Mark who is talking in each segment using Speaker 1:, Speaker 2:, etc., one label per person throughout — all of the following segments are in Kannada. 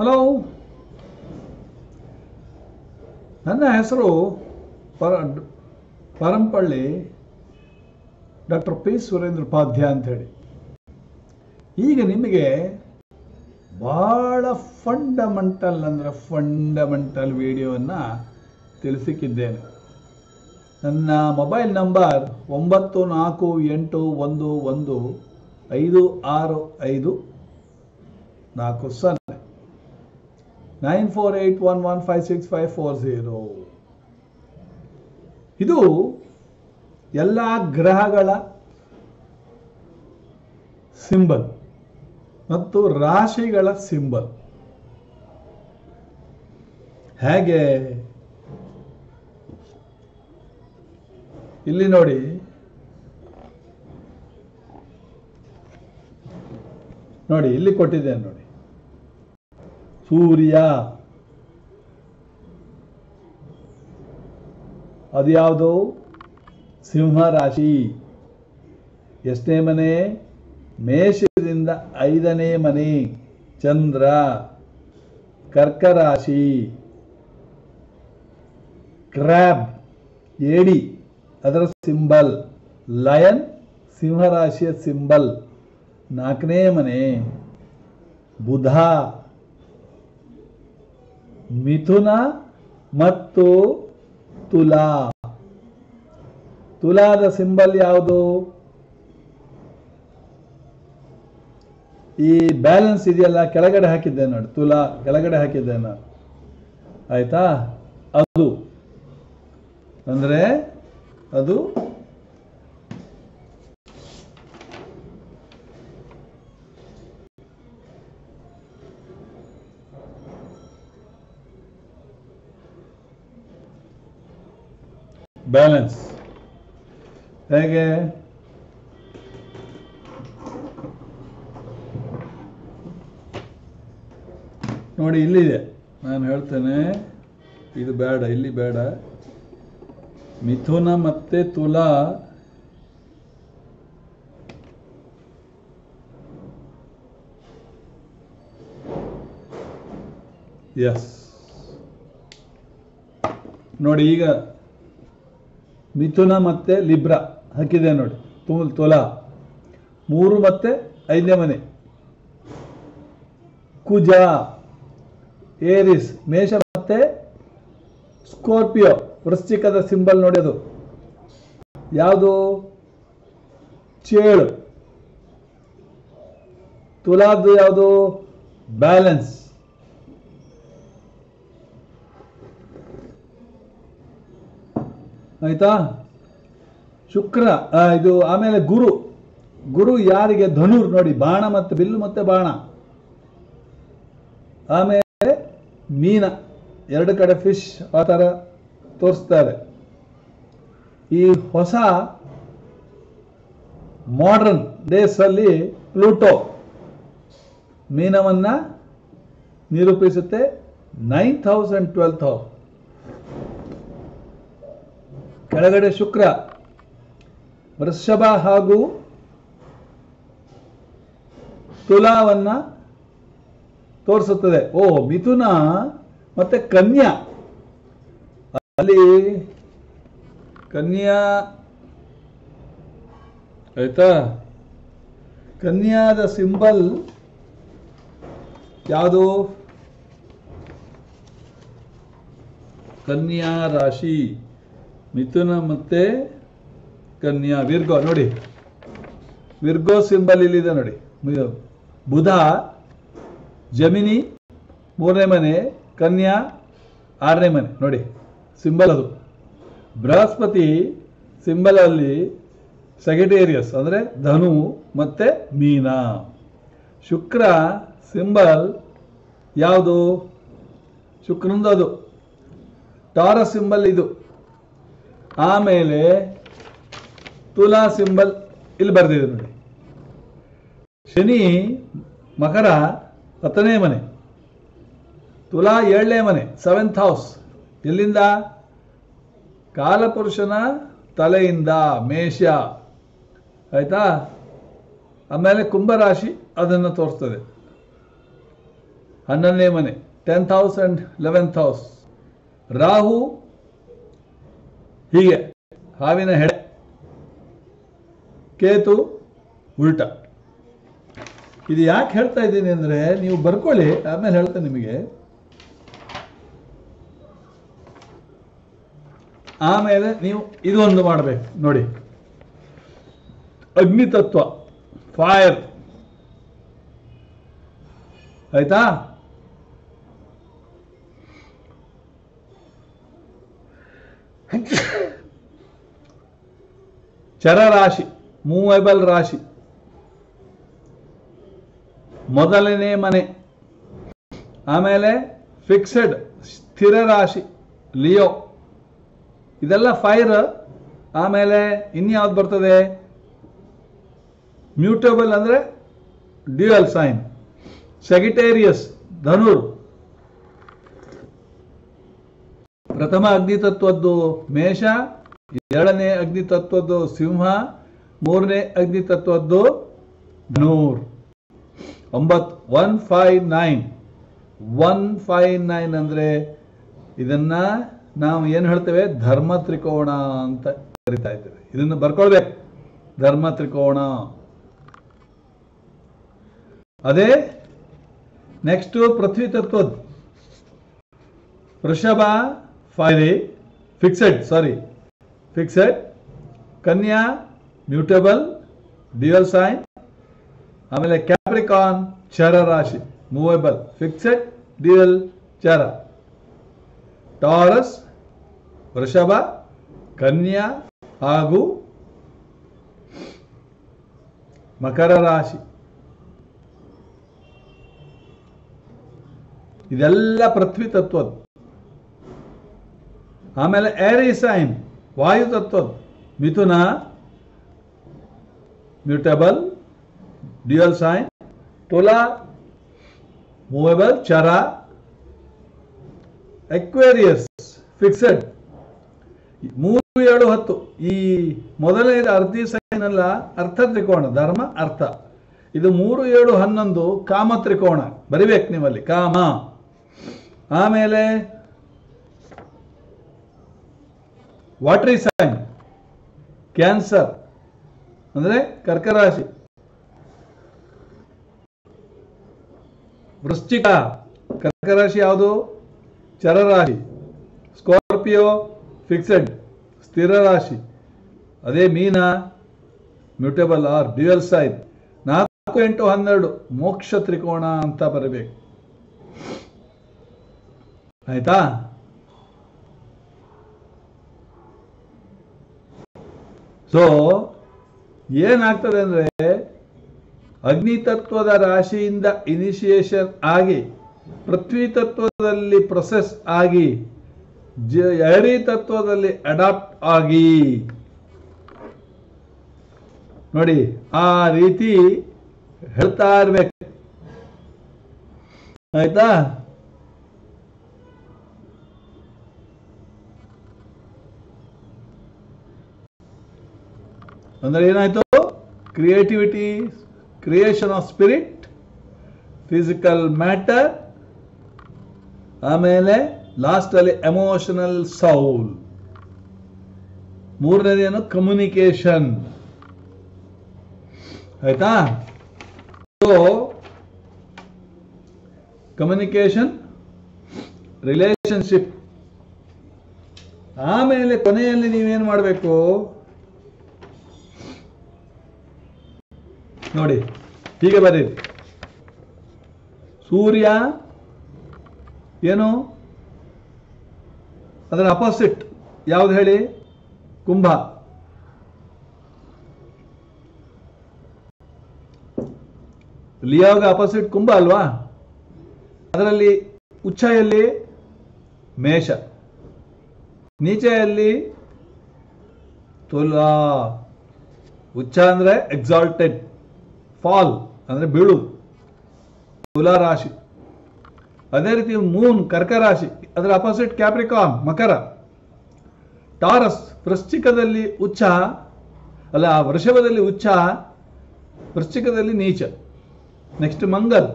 Speaker 1: ಹಲೋ ನನ್ನ ಹೆಸರು ಪರ, ಪರಂಪಳ್ಳಿ ಡಾಕ್ಟರ್ ಪಿ ಸುರೇಂದ್ರ ಉಪಾಧ್ಯ ಅಂಥೇಳಿ ಈಗ ನಿಮಗೆ ಭಾಳ ಫಂಡಮೆಂಟಲ್ ಅಂದರೆ ಫಂಡಮೆಂಟಲ್ ವಿಡಿಯೋವನ್ನು ತಿಳಿಸಿಕ್ಕಿದ್ದೇನೆ. ನನ್ನ ಮೊಬೈಲ್ ನಂಬರ್ ಒಂಬತ್ತು ನಾಲ್ಕು ಎಂಟು ಒಂದು ಒಂದು ಐದು ಆರು ಐದು ನಾಲ್ಕು ಸೊನ್ನೆ. Nine four eight one one five six five four zero. ಇದು ಎಲ್ಲ ಗ್ರಹಗಳ ಸಿಂಬಲ್ ಮತ್ತು ರಾಶಿಗಳ ಸಿಂಬಲ್. ಹೇಗೆ? ಇಲ್ಲಿ ನೋಡಿ. ನೋಡಿ, ಇಲ್ಲಿ ಕೊಟ್ಟಿದ್ದೇನೆ ನೋಡಿ. ಸೂರ್ಯ ಅದ್ಯಾವುದು ಸಿಂಹ ರಾಶಿ. ಎಷ್ಟನೇ ಮನೆ? ಮೇಷದಿಂದ ಐದನೇ ಮನೆ. ಚಂದ್ರ. ಕರ್ಕ ರಾಶಿ ಕ್ರ್ಯಾಬ್. ಏಡಿ. ಅದರ ಸಿಂಬಲ್. ಲಯನ್. ಸಿಂಹರಾಶಿಯ ಸಿಂಬಲ್. ನಾಲ್ಕನೇ ಮನೆ. ಬುಧ. ಮಿಥುನ ಮತ್ತು ತುಲಾ. ತುಲಾದ ಸಿಂಬಲ್ ಯಾವುದು? ಈ ಬ್ಯಾಲೆನ್ಸ್ ಇದೆಯಲ್ಲ, ಕೆಳಗಡೆ ಹಾಕಿದ್ದೆ ನೋಡಿ, ತುಲಾ, ಕೆಳಗಡೆ ಹಾಕಿದ್ದೆ ನಾನು. ಆಯ್ತಾ? ಅದು. ಅಂದ್ರೆ ಅದು ಬ್ಯಾಲೆನ್ಸ್ ಹೇಗೆ? ನೋಡಿ, ಇಲ್ಲಿದೆ. ನಾನು ಹೇಳ್ತೇನೆ, ಇದು ಬೇಡ, ಇಲ್ಲಿ ಬೇಡ. ಮಿಥುನ ಮತ್ತೆ ತುಲಾ. ಎಸ್ ನೋಡಿ, ಈಗ ಮಿಥುನ ಮತ್ತೆ ಲಿಬ್ರಾ ಹಾಕಿದೆ ನೋಡಿ. ತುಲ್ ತುಲಾ. ಮೂರು ಮತ್ತೆ ಐದನೇ ಮನೆ. ಕುಜ. ಏರಿಸ್. ಮೇಷ ಮತ್ತೆ ಸ್ಕಾರ್ಪಿಯೋ. ವೃಶ್ಚಿಕದ ಸಿಂಬಲ್ ನೋಡಿ ಅದು. ಯಾವುದು? ಚೇಳು. ತುಲಾದ್ದು ಯಾವುದು? ಬ್ಯಾಲೆನ್ಸ್. ಆಯ್ತಾ? ಶುಕ್ರ ಇದು ಆಮೇಲೆ ಗುರು. ಗುರು ಯಾರಿಗೆ? ಧನುರ್ ನೋಡಿ, ಬಾಣ ಮತ್ತೆ ಬಿಲ್ಲು ಮತ್ತೆ ಬಾಣ. ಆಮೇಲೆ ಮೀನ. ಎರಡು ಕಡೆ ಫಿಶ್ ಆ ಥರ ತೋರಿಸ್ತಾರೆ. ಈ ಹೊಸ ಮಾಡರ್ನ್ ಡೇಸ್ ಅಲ್ಲಿ ಪ್ಲೂಟೋ ಮೀನವನ್ನ ನಿರೂಪಿಸುತ್ತೆ. ನೈನ್ ಥೌಸಂಡ್ ಟ್ವೆಲ್ ಥೌಸಂಡ್ ಕೆಳಗಡೆ ಶುಕ್ರ, ವೃಷಭ ಹಾಗೂ ತುಲಾವನ್ನ ತೋರಿಸುತ್ತದೆ. ಓ ಮಿಥುನ ಮತ್ತೆ ಕನ್ಯಾ. ಅಲ್ಲಿ ಕನ್ಯಾ, ಆಯ್ತಾ? ಕನ್ಯಾದ ಸಿಂಬಲ್ ಯಾವುದು? ಕನ್ಯಾ ರಾಶಿ. ಮಿಥುನ ಮತ್ತೆ ಕನ್ಯಾ, ವಿರ್ಗೋ, ನೋಡಿ. ವಿರ್ಗೋ ಸಿಂಬಲ್ ಇಲ್ಲಿದೆ ನೋಡಿ. ಬುಧ, ಜಮಿನಿ, ಮೂರನೇ ಮನೆ, ಕನ್ಯಾ, ಆರನೇ ಮನೆ, ನೋಡಿ. ಸಿಂಬಲ್ ಅದು. ಬೃಹಸ್ಪತಿ ಸಿಂಬಲ್ ಅಲ್ಲಿ ಸೆಕೆಟೇರಿಯಸ್ ಅಂದರೆ ಧನು ಮತ್ತೆ ಮೀನ. ಶುಕ್ರ ಸಿಂಬಲ್ ಯಾವುದು? ಶುಕ್ರಂದು ಅದು. ಟಾರ ಸಿಂಬಲ್ ಇದು. ಆಮೇಲೆ ತುಲಾ ಸಿಂಬಲ್ ಇಲ್ಲಿ ಬರೆದಿದೆ ನೋಡಿ. ಶನಿ ಮಕರ ಹತ್ತನೇ ಮನೆ, ತುಲಾ ಏಳನೇ ಮನೆ ಸೆವೆಂತ್ ಹೌಸ್ ಎಲ್ಲಿಂದ? ಕಾಲಪುರುಷನ ತಲೆಯಿಂದ, ಮೇಷ. ಆಯ್ತಾ? ಆಮೇಲೆ ಕುಂಭರಾಶಿ ಅದನ್ನು ತೋರಿಸ್ತದೆ. ಹನ್ನೊಂದನೇ ಮನೆ tenth house and eleventh house Rahu ಹೀಗೆ ಹಾವಿನ ಹೆಡೆ, ಕೇತು, ಉಲ್ಟ. ಇದು ಯಾಕೆ ಹೇಳ್ತಾ ಇದ್ದೀನಿ ಅಂದರೆ ನೀವು ಬರ್ಕೊಳ್ಳಿ, ಆಮೇಲೆ ಹೇಳ್ತೇನೆ ನಿಮಗೆ. ಆಮೇಲೆ ನೀವು ಇದೊಂದು ಮಾಡಬೇಕು, ನೋಡಿ. ಅಗ್ನಿ ತತ್ವ ಫೈರ್ ಆಯ್ತಾ? ಚರ ರಾಶಿ ಮೂವೆಬಲ್ ರಾಶಿ. ಮೊದಲನೇ ಮನೆ. ಆಮೇಲೆ ಫಿಕ್ಸೆಡ್ ಸ್ಥಿರ ರಾಶಿ, ಲಿಯೋ. ಇದೆಲ್ಲ ಫೈರ್. ಆಮೇಲೆ ಇನ್ಯಾವ್ದು ಬರ್ತದೆ? ಮ್ಯೂಟೇಬಲ್ ಅಂದರೆ ಡ್ಯೂಯಲ್ ಸೈನ್. ಸೆಗಿಟೇರಿಯಸ್ ಧನುರ್. ಪ್ರಥಮ ಅಗ್ನಿ ತತ್ವದ್ದು ಮೇಷ ಎರಡನೇ ಅಗ್ನಿ ತತ್ವದ್ದು ಸಿಂಹ, ಮೂರನೇ ಅಗ್ನಿ ತತ್ವದ್ದು ನೂರ್. ಒಂಬತ್ತು one five nine one five nine ಅಂದ್ರೆ ಇದನ್ನ ನಾವು ಏನು ಹೇಳ್ತೇವೆ? ಧರ್ಮ ತ್ರಿಕೋಣ ಅಂತ ಕರಿತಾ ಇದ್ದೇವೆ. ಇದನ್ನು ಬರ್ಕೊಳ್ಬೇಕು. ಧರ್ಮ ತ್ರಿಕೋಣ. ಅದೇ ನೆಕ್ಸ್ಟ್ ಪೃಥ್ವಿ ತತ್ವದ್ದು. ವೃಷಭ ಫೈರಿ ಫಿಕ್ಸೆಡ್ ಸಾರಿ ಫಿಕ್ಸೆಡ್ ಕನ್ಯಾ ಮ್ಯೂಟೇಬಲ್ ಡ್ಯೂಯಲ್ ಸೈನ್ ಆಮೇಲೆ ಕ್ಯಾಪ್ರಿಕಾನ್ ಚರ ರಾಶಿ ಮೂವೇಬಲ್ ಫಿಕ್ಸೆಡ್ ಡ್ಯೂಯಲ್ ಚರ. ಟಾರಸ್ ವೃಷಭ, ಕನ್ಯಾ ಹಾಗೂ ಮಕರ ರಾಶಿ. ಇದೆಲ್ಲ ಪೃಥ್ವಿ ತತ್ವದ್ದು. ಆಮೇಲೆ ಏರಿ ಸೈನ್ ವಾಯು ತತ್ವದ್ದು ಮಿಥುನ ಮ್ಯೂಟಬಲ್ ಡ್ಯೂಯಲ್ ಸೈನ್ ತುಲಾ ಮೂವೇಬಲ್ ಚರ ಎಕ್ವೇರಿಯಸ್ ಫಿಕ್ಸೆಡ್ ಮೂರು ಏಳು ಹತ್ತು. ಈ ಮೊದಲನೇದು ಅರ್ಧಿ ಸೈನ್ ಅಲ್ಲ, ಅರ್ಥ ತ್ರಿಕೋಣ, ಧರ್ಮ, ಅರ್ಥ. ಇದು ಮೂರು ಏಳು ಹನ್ನೊಂದು, ಕಾಮ ತ್ರಿಕೋಣ. ಬರಿಬೇಕು ನಿಮ್ಮಲ್ಲಿ, ಕಾಮ. ಆಮೇಲೆ ವಾಟ್ರಿ ಸೈನ್ ಕ್ಯಾನ್ಸರ್ ಅಂದ್ರೆ ಕರ್ಕರಾಶಿ. ವೃಶ್ಚಿಕ. ಕರ್ಕರಾಶಿ ಯಾವುದು? ಚರರಾಶಿ. ಸ್ಕಾರ್ಪಿಯೋ ಫಿಕ್ಸೆಡ್ ಸ್ಥಿರ ರಾಶಿ. ಅದೇ ಮೀನ. ಮ್ಯೂಟೇಬಲ್ ಆರ್ ಡ್ಯೂಯಲ್ ಸೈನ್ ನಾಲ್ಕು ಎಂಟು ಹನ್ನೆರಡು. ಮೋಕ್ಷ ತ್ರಿಕೋಣ ಅಂತ ಬರಬೇಕು. ಆಯ್ತಾ? ಸೊ ಏನಾಗ್ತದೆ ಅಂದ್ರೆ ಅಗ್ನಿ ತತ್ವದ ರಾಶಿಯಿಂದ ಇನಿಷಿಯೇಷನ್ ಆಗಿ, ಪೃಥ್ವಿ ತತ್ವದಲ್ಲಿ ಪ್ರೊಸೆಸ್ ಆಗಿ, ಜ ತತ್ವದಲ್ಲಿ ಅಡಾಪ್ಟ್ ಆಗಿ. ನೋಡಿ, ಆ ರೀತಿ ಹೇಳ್ತಾ ಇರ್ಬೇಕು. ಆಯ್ತಾ? ಅಂದ್ರೆ ಏನಾಯಿತು? Creativity creation of spirit physical matter ಆಮೇಲೆ ಲಾಸ್ಟಲ್ಲಿ ಎಮೋಷನಲ್ ಸೌಲ್ ಮೂರನೇದೇನು ಕಮ್ಯುನಿಕೇಶನ್ ಆಯ್ತಾ? ಸೊ ಕಮ್ಯುನಿಕೇಶನ್ ರಿಲೇಶನ್ಶಿಪ್ ಆಮೇಲೆ ಕೊನೆಯಲ್ಲಿ ನೀವೇನು ಮಾಡಬೇಕು? ನೋಡಿ, ಹೀಗೆ ಬರೀರಿ. ಸೂರ್ಯ ಏನು? ಅದರ ಅಪೋಸಿಟ್ ಯಾವ್ದು ಹೇಳಿ? ಕುಂಭ. ಲಿಯೋಗ ಅಪೋಸಿಟ್ ಕುಂಭ ಅಲ್ವಾ? ಅದರಲ್ಲಿ ಉಚ್ಛೆಯಲ್ಲಿ ಮೇಷ. ನೀಚೆಯಲ್ಲಿ ತುಲಾ. ಉಚ್ಚ ಅಂದ್ರೆ ಎಕ್ಸಾಲ್ಟೆಡ್ फा अरे बीड़ तुलाशि अदे रीति मून कर्क राशि अदर अपोसिट क्याप्रिका मकर टारस् वृश्चिक उच्च अल वृषभ दी उच्च वृश्चिक नीच next Mangal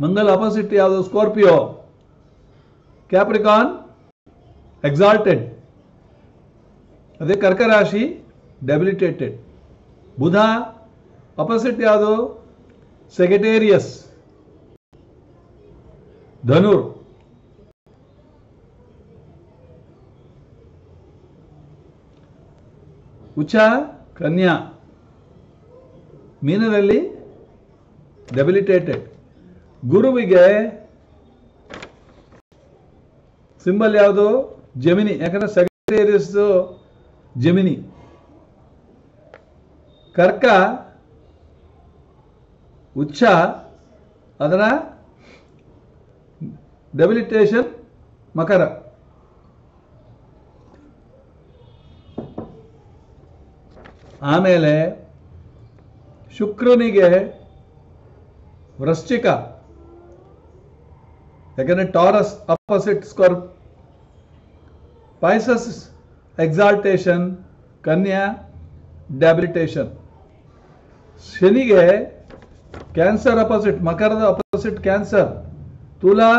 Speaker 1: Mangal opposite Scorpio Capricorn exalted ಅದೇ ಕರ್ಕ ರಾಶಿ ಡೆಬಿಲಿಟೇಟೆಡ್ ಬುಧ ಅಪೋಸಿಟ್ ಯಾವುದು ಸೆಕ್ರೆಟೇರಿಯಸ್ ಧನುರ್ ಉಚ ಕನ್ಯಾ ಮೀನದಲ್ಲಿ ಡೆಬಿಲಿಟೇಟೆಡ್ ಗುರುವಿಗೆ ಸಿಂಬಲ್ ಯಾವುದು ಜಮಿನಿ ಯಾಕಂದ್ರೆ ಸೆಕ್ರೆಟೇರಿಯಸ್ ಜಮಿನಿ ಕರ್ಕ ಉಚ್ಚ ಅದರ ಡೆಬಿಲಿಟೇಷನ್ ಮಕರ ಆಮೇಲೆ ಶುಕ್ರನಿಗೆ ವೃಶ್ಚಿಕ ಯಾಕಂದ್ರೆ ಟಾರಸ್ ಅಪೋಸಿಟ್ ಸ್ಕಾರ್ಪ್ ಪೈಸಸ್ ಎಕ್ಸಾಲ್ಟೇಷನ್ ಕನ್ಯಾ ಡ್ಯಾಬಿಲಿಟೇಷನ್ ಶನಿಗೆ ಕ್ಯಾನ್ಸರ್ ಅಪೋಸಿಟ್ ಮಕರದ ಅಪೋಸಿಟ್ ಕ್ಯಾನ್ಸರ್ ತುಲಾ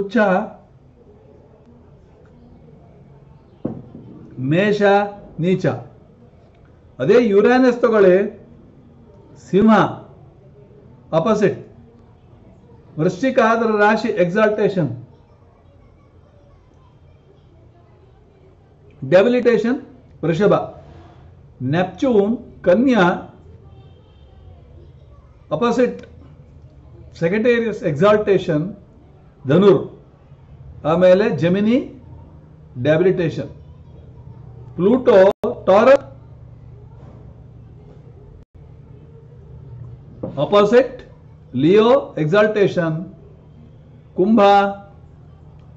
Speaker 1: ಉಚ್ಚ ಮೇಷ, ನೀಚ. ಅದೇ ಯುರಾನಸ್ ತಗೊಳ್ಳಿ, ಸಿಂಹ ಅಪೋಸಿಟ್ ವೃಶ್ಚಿಕ ಅದರ ರಾಶಿ ಎಕ್ಸಾಲ್ಟೇಷನ್ ಡೆಬಿಲಿಟೇಷನ್ ವೃಷಭ ನೆಪ್ಚೂನ್ ಕನ್ಯಾ ಅಪೋಸಿಟ್ ಸೆಕ್ರೆಟೇರಿಯಸ್ ಎಕ್ಸಾಲ್ಟೇಷನ್ ಧನುರ್ ಆಮೇಲೆ Gemini debilitation Pluto Taurus opposite Leo exaltation ಕುಂಭ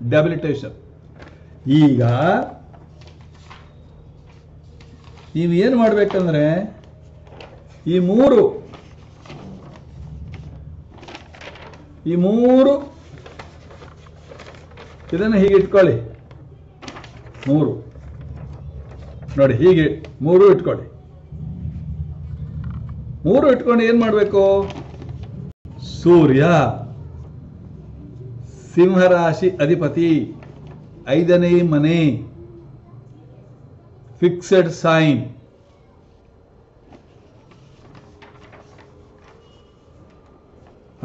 Speaker 1: ಡೆಬಿಲಿಟೇಷನ್ ಈಗ ನೀವು ಏನು ಮಾಡಬೇಕಂದ್ರೆ ಈ ಮೂರು ಈ ಮೂರು, ಇದನ್ನು ಹೀಗೆ ಇಟ್ಕೊಳ್ಳಿ. ಮೂರು. ನೋಡಿ, ಹೀಗೆ ಮೂರು ಇಟ್ಕೊಳ್ಳಿ. ಮೂರು ಇಟ್ಕೊಂಡು ಏನ್ ಮಾಡಬೇಕು? ಸೂರ್ಯ, ಸಿಂಹರಾಶಿ ಅಧಿಪತಿ, ಐದನೇ ಮನೆ. ಫಿಕ್ಸೆಡ್ ಸೈನ್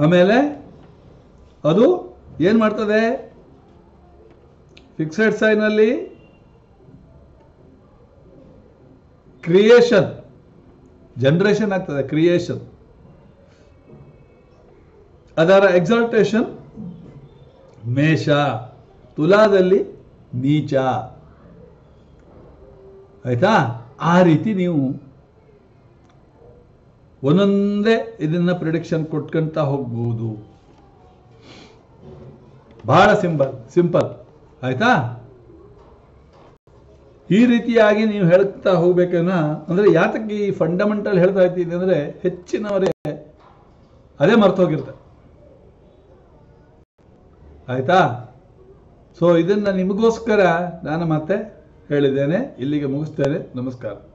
Speaker 1: ಆಮೇಲೆ ಅದು ಏನು ಮಾಡ್ತದೆ? ಫಿಕ್ಸೆಡ್ ಸೈನ್ ಅಲ್ಲಿ ಕ್ರಿಯೇಷನ್ ಜನರೇಷನ್ ಆಗ್ತದೆ ಕ್ರಿಯೇಷನ್ ಅದರ ಎಕ್ಸಾಲ್ಟೇಷನ್ ಮೇಷ, ತುಲಾದಲ್ಲಿ ನೀಚ. ಆಯ್ತಾ? ಆ ರೀತಿ ನೀವು ಒಂದೊಂದೇ ಇದನ್ನ ಪ್ರಿಡಿಕ್ಷನ್ ಕೊಟ್ಕೊಂತ ಹೋಗ್ಬೋದು. ಬಹಳ ಸಿಂಪಲ್ ಸಿಂಪಲ್. ಆಯ್ತಾ? ಈ ರೀತಿಯಾಗಿ ನೀವು ಹೇಳ್ತಾ ಹೋಗ್ಬೇಕನ್ನ, ಅಂದ್ರೆ ಯಾತಕ್ಕೆ ಈ ಫಂಡಮೆಂಟಲ್ ಹೇಳ್ತಾ ಇದ್ದೀನಿ ಅಂದ್ರೆ ಹೆಚ್ಚಿನವರೇ ಅದೇ ಮರ್ತೋಗಿರ್ತಾರೆ ಆಯ್ತಾ? ಸೊ ಇದನ್ನ ನಿಮಗೋಸ್ಕರ ನಾನು ಮತ್ತೆ ಹೇಳಿದ್ದೇನೆ. ಇಲ್ಲಿಗೆ ಮುಗಿಸ್ತೇನೆ. ನಮಸ್ಕಾರ.